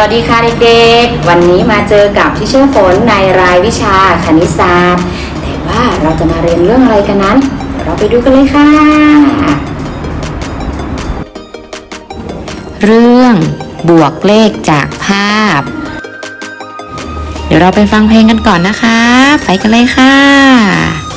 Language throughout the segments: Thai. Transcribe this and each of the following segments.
วัสดีค่ะเด็กๆ วันนี้มาเจอกับที่เชื่อฝนในรายวิชาคณิตศาสตร์ แต่ว่าเราจะมาเรียนเรื่องอะไรกันนั้น เราไปดูกันเลยค่ะ เรื่องบวกเลขจากภาพ เดี๋ยวเราไปฟังเพลงกันก่อนนะคะ ไปกันเลยค่ะ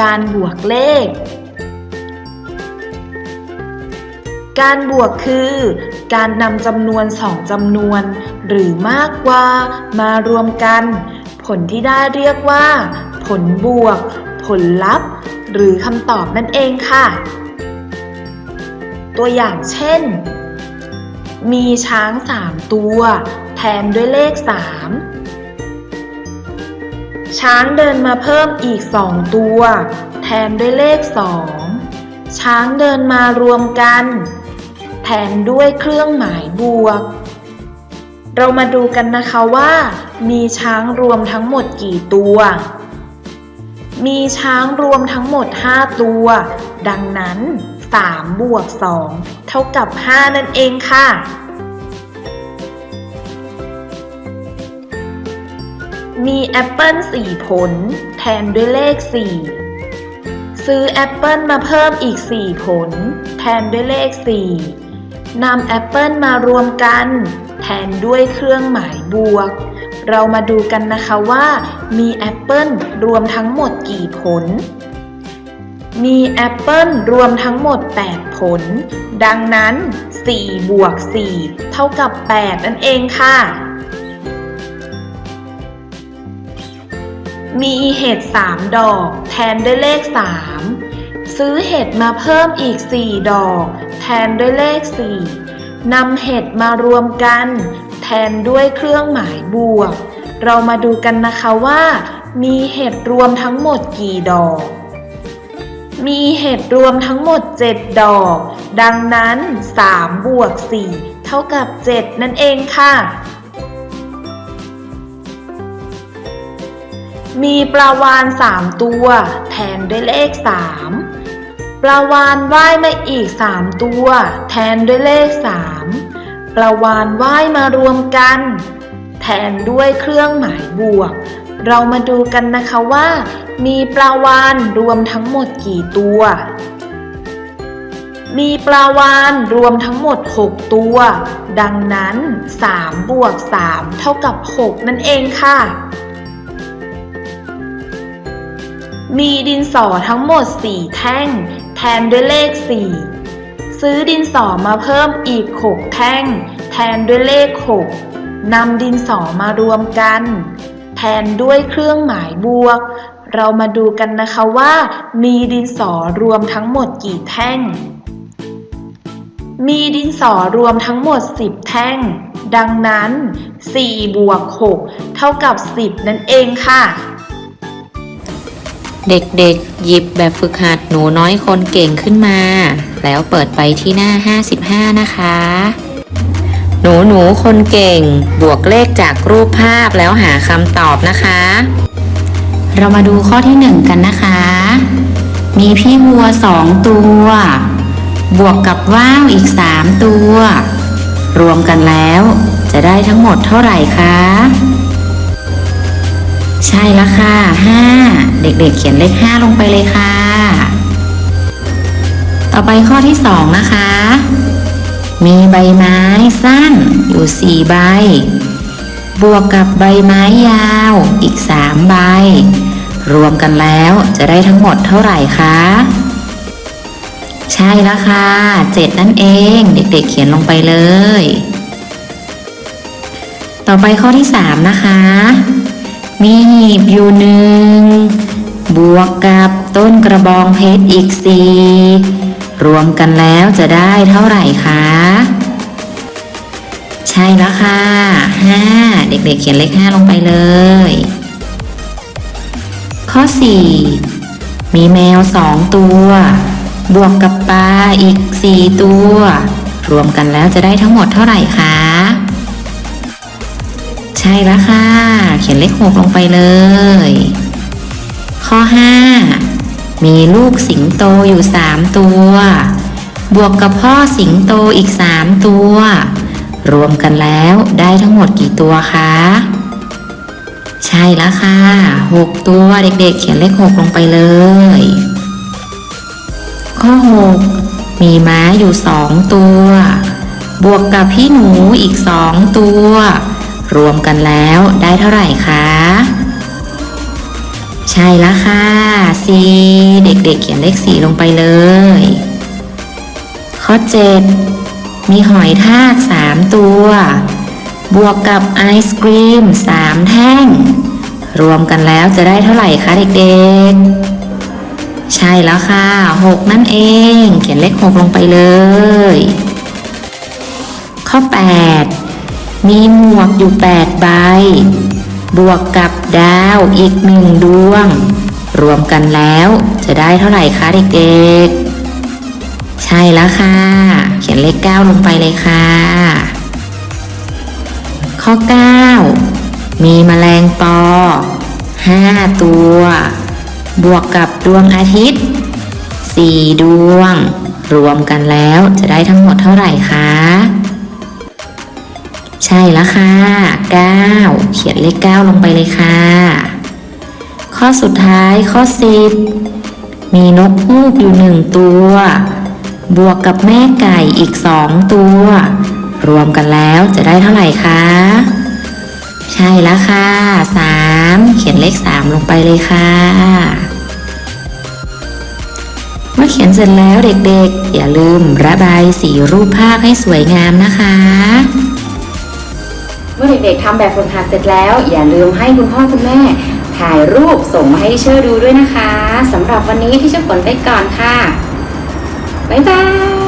การบวกเลข การบวกคือ การนำจำนวนสองจำนวน หรือมากกว่ามารวมกัน ผลที่ได้เรียกว่า ผลบวก ผลลัพธ์ หรือคำตอบนั่นเองค่ะ ตัวอย่างเช่น มีช้างสามตัว แทนด้วยเลขสาม ช้างเดินมาเพิ่มอีกสองตัว แทนด้วยเลขสองช้างเดินมารวมกัน แทนด้วยเครื่องหมายบวก เรามาดูกันนะคะว่า มีช้างรวมทั้งหมดกี่ตัว มีช้างรวมทั้งหมด 5 ตัว ดังนั้น3บวก2เท่ากับ 5 นั่นเองค่ะ มีแอปเปิล4ผล แทนด้วยเลข4ซื้อแอปเปิลมาเพิ่มอีก4ผล แทนด้วยเลข4นำแอปเปิลมารวมกัน แทนด้วยเครื่องหมายบวก เรามาดูกันนะคะว่า มีแอปเปิลรวมทั้งหมดกี่ผล มีแอปเปิลรวมทั้งหมด 8 ผล ดังนั้น 4 บวก 4 เท่ากับ 8 นั่นเองค่ะ มีเห็ด3 ดอก แทนด้วยเลข 3 ซื้อเห็ดมาเพิ่มอีก 4 ดอก แทนด้วยเลข 4นำเห็ดมารวมกัน แทนด้วยเครื่องหมายบวก เรามาดูกันนะคะว่า มีเห็ดรวมทั้งหมดกี่ดอก มีเห็ดรวมทั้งหมด 7 ดอก ดังนั้น3บวก4เท่ากับ 7 นั่นเองค่ะ มีปลาวานสามตัว แทนด้วยเลขสามปลาวานว่ายมาอีกสามตัว แทนด้วยเลขสามปลาวานว่ายมารวมกัน แทนด้วยเครื่องหมายบวก เรามาดูกันนะคะว่า มีปลาวานรวมทั้งหมดกี่ตัว มีปลาวานรวมทั้งหมด 6 ตัว ดังนั้น 3 บวก 3 เท่ากับ 6 นั่นเองค่ะ มีดินสอทั้งหมด 4 แท่ง แทนด้วยเลข 4 ซื้อดินสอมาเพิ่มอีก 6 แท่ง แทนด้วยเลข 6นำดินสอมารวมกัน แทนด้วยเครื่องหมายบวก เรามาดูกันนะคะว่า มีดินสอรวมทั้งหมดกี่แท่ง มีดินสอรวมทั้งหมด 10 แท่ง ดังนั้น 4 บวก 6 เท่ากับ 10 นั่นเองค่ะ เด็กๆ หยิบแบบฝึกหัดหนูน้อยคนเก่งขึ้นมา แล้วเปิดไปที่หน้า 55 นะคะ หนูหนูๆคนเก่งบวกเลขจากรูปภาพแล้วหาคำตอบนะคะ เรามาดูข้อที่หนึ่งกันนะคะ มีพี่วัวสองตัว บวกกับว่าวอีกสามตัว รวมกันแล้วจะได้ทั้งหมดเท่าไหร่คะ ใช่และค่ะห้าเด็กๆ เขียนเลขห้าลงไปเลยค่ะ ต่อไปข้อที่สองนะคะ มีใบไม้สั้นอยู่สี่ใบ บวกกับใบไม้ยาวอีกสามใบ รวมกันแล้วจะได้ทั้งหมดเท่าไหร่คะ ใช่แล้วค่ะเจ็ดนั่นเอง เด็กๆ เขียนลงไปเลย ต่อไปข้อที่สามนะคะ มีหีบอยู่หนึ่ง บวกกับต้นกระบองเพชรอีกสี่รวมกันแล้วจะได้เท่าไหร่คะ ใช่แล้วค่ะห้าเด็กๆเขียนเลขห้าลงไปเลย ข้อ4มีแมวสองตัว บวกกับปลาอีก4ตัว รวมกันแล้วจะได้ทั้งหมดเท่าไหร่คะ ใช่แล้วค่ะ เขียนเลขหกลงไปเลย ข้อ 5 มีลูกสิงโตอยู่ 3 ตัว บวกกับพ่อสิงโตอีก 3 ตัว รวมกันแล้วได้ทั้งหมดกี่ตัวคะ ใช่แล้วค่ะหกตัวเด็กๆ เขียนเลขหกลงไปเลย ข้อหกมีม้าอยู่สองตัว บวกกับพี่หนูอีกสองตัว รวมกันแล้วได้เท่าไหร่คะ ใช่แล้วค่ะสี่เด็กๆเขียนเลขสี่ลงไปเลย ข้อเจ็ดมีหอยทากสามตัว บวกกับไอศกรีมสามแท่ง รวมกันแล้วจะได้เท่าไหร่คะเด็กๆ ใช่แล้วค่ะหกนั่นเอง เขียนเลขหกลงไปเลย ข้อ 8 มีหมวกอยู่8ใบ บวกกับดาวอีกหนึ่งดวง รวมกันแล้วจะได้เท่าไหร่คะเด็กๆ ใช่แล้วค่ะ เขียนเลข9ลงไปเลยค่ะ ข้อ9มีแมลงปอ5ตัว บวกกับดวงอาทิตย์4ดวง รวมกันแล้วจะได้ทั้งหมดเท่าไหร่คะ ใช่แล้วค่ะ 9 เขียนเลข 9 ลงไปเลยค่ะ ข้อสุดท้ายข้อ 10 มีนกฮูกอยู่หนึ่งตัว บวกกับแม่ไก่อีกสองตัว รวมกันแล้วจะได้เท่าไหร่คะ ใช่แล้วค่ะสามเขียนเลขสามลงไปเลยค่ะเมื่อเขียนเสร็จแล้วเด็กๆ อย่าลืมระบายสีรูปภาพให้สวยงามนะคะ เมื่อเด็กๆทำแบบฝึกหัดเสร็จแล้ว อย่าลืมให้คุณพ่อคุณแม่ ถ่ายรูปส่งมาให้เชอร์ดูด้วยนะคะสำหรับวันนี้ที่เชอร์ฝนไปก่อนค่ะ บ๊ายบาย